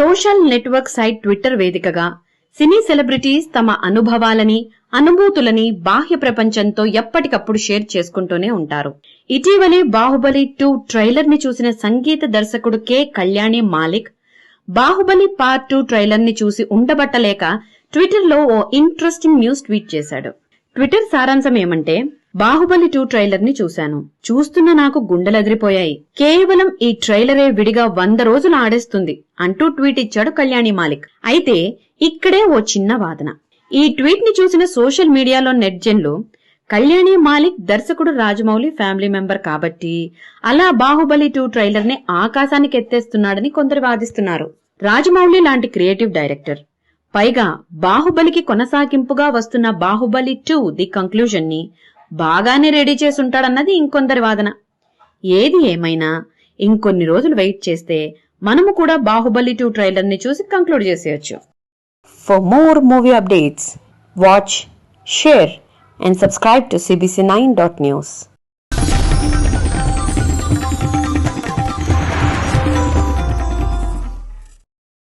Social network site Twitter వేదికగా సినీ celebrities తమ అనుభవాలని అనుభూతులని బాహ్య ప్రపంచంతో ఎప్పటికప్పుడు షేర్ చేసుకుంటూనే ఉంటారు. ఇటీవలే బాహుబలి టూ ట్రైలర్ని చూసిన సంగీత దర్శకుడు K. Kalyani Malik Baahubali part two ట్రైలర్ని చూసి ఉండబట్టలేక ట్విట్టర్లో ఓ ఇంట్రెస్టింగ్ న్యూస్ ట్వీట్ చేశాడు. ట్విట్టర్ సారాంశం ఏమంటే బాహుబలి టూ ట్రైలర్ని చూశాను. చూస్తున్న నాకు గుండెలదిరిపోయాయి. కేవలం ఈ ట్రైలరే విడిగా వంద రోజులు ఆడేస్తుంది అంటూ ట్వీట్ ఇచ్చాడు కళ్యాణి మాలిక్. అయితే ఇక్కడే ఓ చిన్న వాదన. ఈ ట్వీట్ని చూసిన సోషల్ మీడియాలో నెట్జెన్లు కళ్యాణి మాలిక్ దర్శకుడు రాజమౌళి ఫ్యామిలీ మెంబర్ కాబట్టి అలా బాహుబలి టూ ట్రైలర్ని ఆకాశానికి ఎత్తేస్తున్నాడని కొందరు వాదిస్తున్నారు. రాజమౌళి లాంటి క్రియేటివ్ డైరెక్టర్. పైగా బాహుబలికి కొనసాగింపుగా వస్తున్న బాహుబలి టూ ది కంక్లూజన్ని బాగానే రెడీ చేసుంటాడన్నది ఇంకొందరి వాదన. ఏది ఏమైనా ఇంకొన్ని రోజులు వెయిట్ చేస్తే మనము కూడా బాహుబలి టూ ట్రైలర్ని చూసి కంక్లూడ్ చేసేయచ్చు. For more movie updates watch share and subscribe to CBC nine dot news